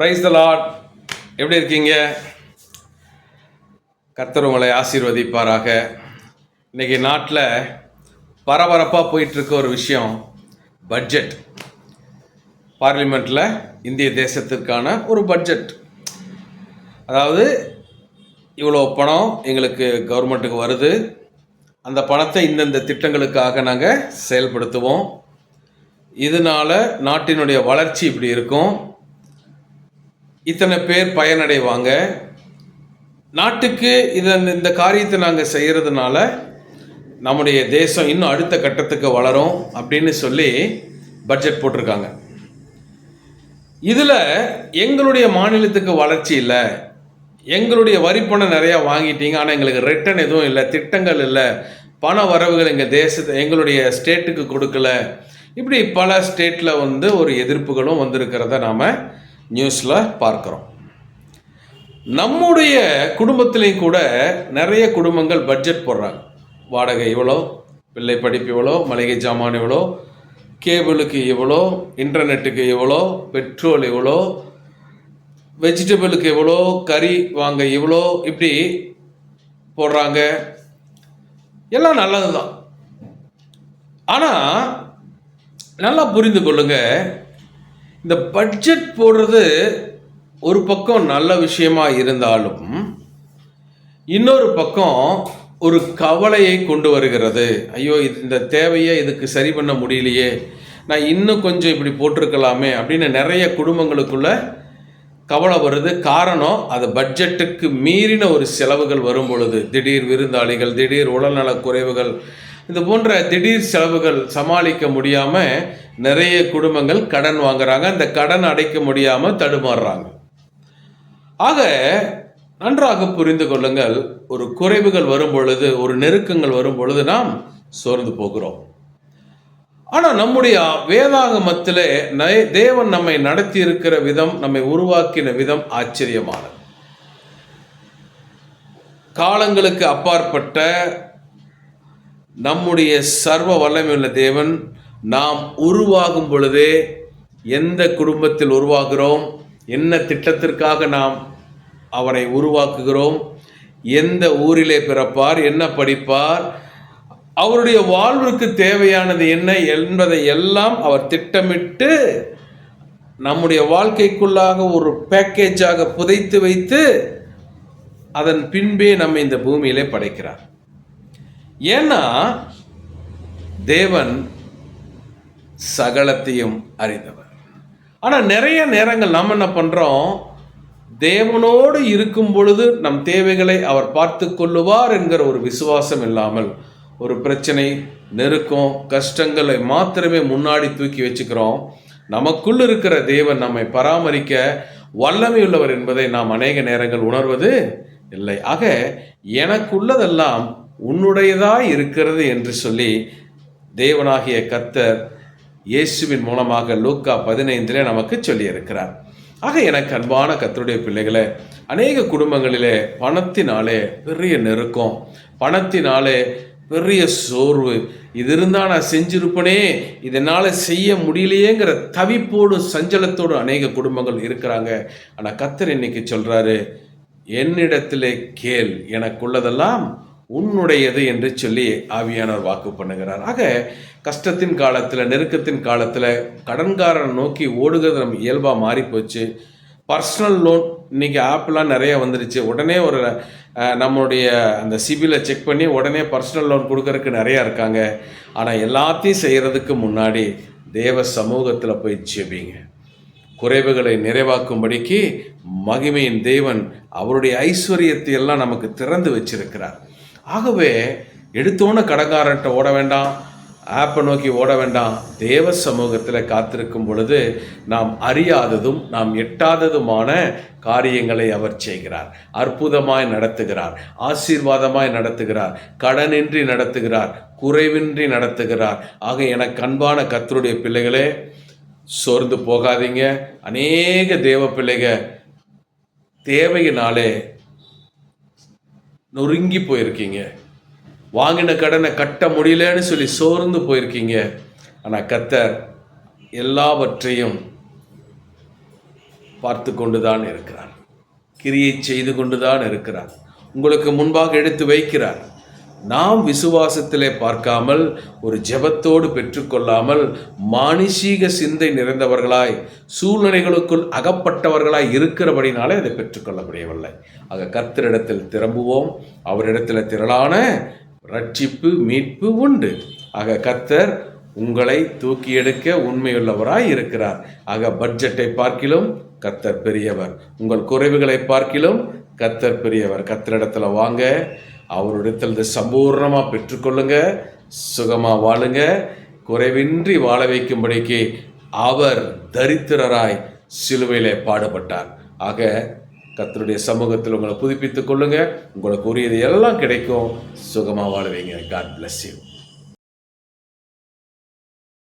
Praise the lot எப்படி இருக்கீங்க? கர்த்தர் உங்களை ஆசீர்வதிப்பாராக. இன்னைக்கு நாட்டில் பரபரப்பாக போயிட்டுருக்க ஒரு விஷயம் பட்ஜெட் பார்லிமெண்ட்டில் இந்திய தேசத்திற்கான ஒரு பட்ஜெட் அதாவது இவ்வளோ பணம் எங்களுக்கு கவர்மெண்ட்டுக்கு வருது. அந்த பணத்தை இந்தந்த திட்டங்களுக்காக நாங்கள் செயல்படுத்துவோம். இதனால நாட்டினுடைய வளர்ச்சி இப்படி இருக்கும். இத்தனை பேர் பயனடைவாங்க. நாட்டுக்கு இதன் இந்த காரியத்தை நாங்கள் செய்கிறதுனால நம்முடைய தேசம் இன்னும் அடுத்த கட்டத்துக்கு வளரும் அப்படின்னு சொல்லி பட்ஜெட் போட்டிருக்காங்க. இதில் எங்களுடைய மாநிலத்துக்கு வளர்ச்சி இல்லை. எங்களுடைய வரிப்பணம் நிறையா வாங்கிட்டீங்க. ஆனால் எங்களுக்கு ரிட்டர்ன் எதுவும் இல்லை. திட்டங்கள் இல்லை. பண வரவுகள் எங்கள் தேசத்தை எங்களுடைய ஸ்டேட்டுக்கு கொடுக்கல. இப்படி பல ஸ்டேட்டில் வந்து ஒரு எதிர்ப்புகளும் வந்திருக்கிறத நாம் நியூஸில் பார்க்குறோம். நம்முடைய குடும்பத்திலையும் கூட நிறைய குடும்பங்கள் பட்ஜெட் போடுறாங்க. வாடகை இவ்வளோ பிள்ளை படிப்பு இவ்வளோ மளிகை ஜாமான் இவ்வளோ கேபிளுக்கு இவ்வளோ இன்டர்நெட்டுக்கு இவ்வளோ பெட்ரோல் இவ்வளோ வெஜிடபிளுக்கு இவ்வளோ கறி வாங்க இவ்வளோ இப்படி போடுறாங்க. எல்லாம் நல்லது தான் ஆனால் நல்லா புரிந்து கொள்ளுங்க இந்த பட்ஜெட் போடுறது ஒரு பக்கம் நல்ல விஷயமா இருந்தாலும் இன்னொரு பக்கம் ஒரு கவலையை கொண்டு வருகிறது. ஐயோ இது இந்த தேவையை இதுக்கு சரி பண்ண முடியலையே. நான் இன்னும் கொஞ்சம் இப்படி போட்டிருக்கலாமே அப்படின்னு நிறைய குடும்பங்களுக்குள்ள கவலை வருது. காரணம் அது பட்ஜெட்டுக்கு மீறின ஒரு செலவுகள் வரும் பொழுது. திடீர் விருந்தாளிகள் திடீர் உடல்நலக் குறைவுகள் இது போன்ற திடீர் செலவுகள் சமாளிக்க முடியாமல் நிறைய குடும்பங்கள் கடன் வாங்குறாங்க. அந்த கடன் அடைக்க முடியாமல் தடுமாறுறாங்க. ஆக நன்றாக புரிந்து கொள்ளுங்கள். ஒரு குறைவுகள் வரும் பொழுது ஒரு நெருக்கங்கள் வரும் பொழுது நாம் சோர்ந்து போகிறோம். ஆனால் நம்முடைய வேதாகமத்தில் தேவன் நம்மை நடத்தி இருக்கிற விதம் நம்மை உருவாக்கின விதம் ஆச்சரியமானது. காலங்களுக்கு அப்பாற்பட்ட நம்முடைய சர்வ வல்லமையுள்ள தேவன் நாம் உருவாகும் பொழுதே எந்த குடும்பத்தில் உருவாகிறோம் என்ன திட்டத்திற்காக நாம் அவரை உருவாக்குகிறோம் எந்த ஊரிலே பிறப்பார் என்ன படிப்பார் அவருடைய வாழ்வுக்கு தேவையானது என்ன என்பதை எல்லாம் அவர் திட்டமிட்டு நம்முடைய வாழ்க்கைக்குள்ளாக ஒரு பேக்கேஜாக புதைத்து வைத்து அதன் பின்பே நம்ம இந்த பூமியிலே படைக்கிறார். ஏன்னா தேவன் சகலத்தையும் அறிந்தவர். ஆனால் நிறைய நேரங்கள் நம்ம என்ன பண்ணுறோம் தேவனோடு இருக்கும் பொழுது நம் தேவைகளை அவர் பார்த்து கொள்ளுவார் என்கிற ஒரு விசுவாசம் இல்லாமல் ஒரு பிரச்சனை நெருக்கம் கஷ்டங்களை மாத்திரமே முன்னாடி தூக்கி வச்சுக்கிறோம். நமக்குள் இருக்கிற தேவன் நம்மை பராமரிக்க வல்லமையுள்ளவர் என்பதை நாம் அநேக நேரங்கள் உணர்வது இல்லை. ஆக எனக்குள்ளதெல்லாம் உன்னுடையதாய் இருக்கிறது என்று சொல்லி தேவனாகிய கர்த்தர் இயேசுவின் மூலமாக லூக்கா பதினைந்திலே நமக்கு சொல்லியிருக்கிறார். ஆக எனக்கு அன்பான கத்தருடைய பிள்ளைகளே அநேக குடும்பங்களிலே பணத்தினாலே பெரிய நெருக்கம் பணத்தினாலே பெரிய சோர்வு. இது இருந்தால் நான் செஞ்சிருப்பனே இதனால் செய்ய முடியலையேங்கிற தவிப்போடு சஞ்சலத்தோடு அநேக குடும்பங்கள் இருக்கிறாங்க. ஆனால் கத்தர் இன்னைக்கு சொல்கிறாரு என்னிடத்திலே கேள் எனக்குள்ளதெல்லாம் உன்னுடையது என்று சொல்லி ஆவியானவர் வாக்கு பண்ணுகிறார். ஆக கஷ்டத்தின் காலத்தில் நெருக்கத்தின் காலத்தில் கடன்காரனை நோக்கி ஓடுகிறது நம்ம இயல்பாக மாறிப்போச்சு. பர்சனல் லோன் இன்னைக்கு ஆப்லாம் நிறைய வந்துருச்சு. உடனே ஒரு நம்மளுடைய அந்த சிபிலை செக் பண்ணி உடனே பர்சனல் லோன் கொடுக்கறதுக்கு நிறையா இருக்காங்க. ஆனால் எல்லாத்தையும் செய்கிறதுக்கு முன்னாடி தேவ சமூகத்தில் போய் ஜெபிங்க. குறைவுகளை நிறைவாக்கும்படிக்கு மகிமையின் தேவன் அவருடைய ஐஸ்வர்யத்தை எல்லாம் நமக்கு திறந்து வச்சிருக்கிறார். ஆகவே எடுத்தோன்னு கடங்காரன்ட்ட ஓட வேண்டாம் ஆப்பை நோக்கி ஓட வேண்டாம். தேவ சமூகத்தில் காத்திருக்கும் பொழுது நாம் அறியாததும் நாம் எட்டாததுமான காரியங்களை அவர் செய்கிறார். அற்புதமாய் நடத்துகிறார். ஆசீர்வாதமாய் நடத்துகிறார். கடனின்றி நடத்துகிறார். குறைவின்றி நடத்துகிறார். ஆக எனக்கு அன்பான கத்தருடைய பிள்ளைகளே சோர்ந்து போகாதீங்க. அநேக தேவ பிள்ளைக தேவையினாலே நொறுங்கி போயிருக்கீங்க. வாங்கின கடனை கட்ட முடியலன்னு சொல்லி சோர்ந்து போயிருக்கீங்க. ஆனால் கத்தர் எல்லாவற்றையும் பார்த்து கொண்டுதான் இருக்கிறார். கிரியை செய்து கொண்டு தான் இருக்கிறார். உங்களுக்கு முன்பாக எடுத்து வைக்கிறார். நாம் விசுவாசத்திலே பார்க்காமல் ஒரு ஜெபத்தோடு பெற்றுக்கொள்ளாமல் மானுஷீக சிந்தை நிறைந்தவர்களாய் சூழ்நிலைகளுக்குள் அகப்பட்டவர்களாய் இருக்கிறபடினாலே அதை பெற்றுக்கொள்ள முடியவில்லை ஆக கர்த்தரிடத்தில் திரும்புவோம். அவரிடத்தில் திரளான ரட்சிப்பு மீட்பு உண்டு. ஆக கர்த்தர் உங்களை தூக்கி எடுக்க உண்மையுள்ளவராய் இருக்கிறார். ஆக பட்ஜெட்டை பார்க்கிலும் கர்த்தர் பெரியவர். உங்கள் குறைவுகளை பார்க்கிலும் கத்தர் பெரியவர் கத்தரிடத்துல வாங்க. அவரிடத்தில் இதை சம்பூர்ணமாக பெற்றுக்கொள்ளுங்க. சுகமாக வாழுங்க. குறைவின்றி வாழ வைக்கும்படிக்கு அவர் தரித்திரராய் சிலுவையிலே பாடுபட்டார். ஆக கத்தருடைய சமூகத்தில் உங்களை புதுப்பித்துக் கொள்ளுங்க. உங்களுக்கு உரியது எல்லாம் கிடைக்கும். சுகமாக வாழ காட் பிளஸ் யூ